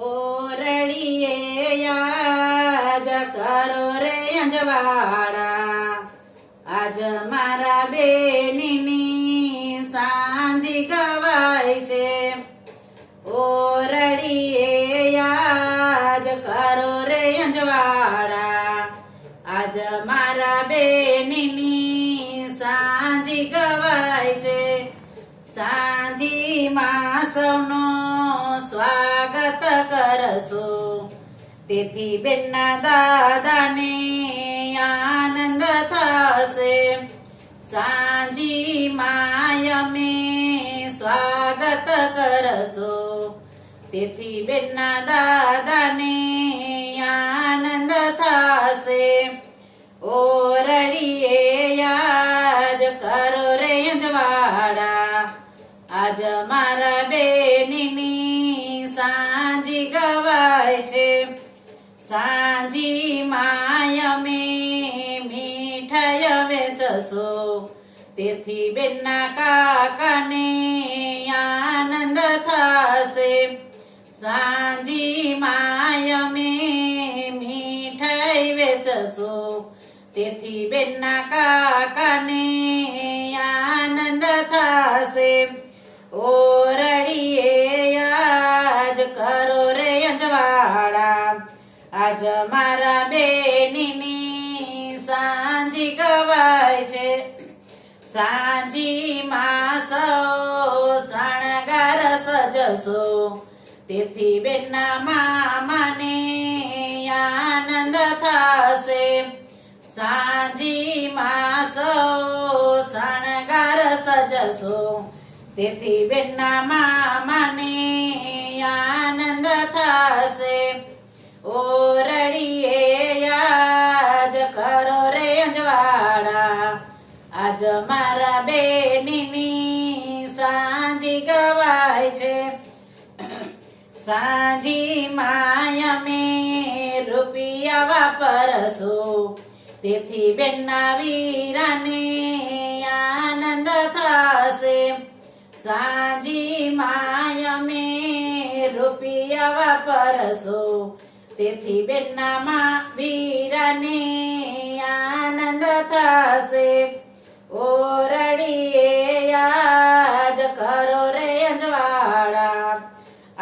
ઓરડીએ યાજ કરો રે અંજવાડા. આજ મારા બેનની સાંજી ગવાય છે. ઓરડીએ યાજ કરો રે અંજવાડા. આજ મારા બેનની સાંજી ગવાય છે. સાંજી માં સૌનો સ્વાગત કરશો. તેથી બેનના દાદાને આનંદ થશે. સાંજી માયમે સ્વાગત કરશો. તેથી બેનના દાદાને આનંદ થશે. ઓરડીએ આજ મારા બેનની સાંજી ગવાય છે. સાંજી માયમે મીઠાય વેચશો. તેથી બેનના કાકાને આનંદ થશે. સાંજી માયમે મીઠાઈ વેચશો. તેથી બેનના કાકાને આનંદ થશે. ઓરડીએ આજ કરો રે અંજવાડા આજ મારા બેનીની સાંજી ગવાય છે. સાંજી માં શણગાર સજશો તેથી બેનના મામાને આનંદ થશે. સાંજી માં શણગાર સજશો તેથી બેનના મામાને આનંદ થશે. ઓરડીએ યાજ કરો રે અંજવાડા આજ મારા બેનીની સાંજી ગવાય છે. સાંજી માયમે રૂપિયા વાપરશો. તેથી બેનના વીરાને આનંદ થશે. સાંજી માયમે રૂપિયા વાપરશો. તેથી બેનામાં વીરાને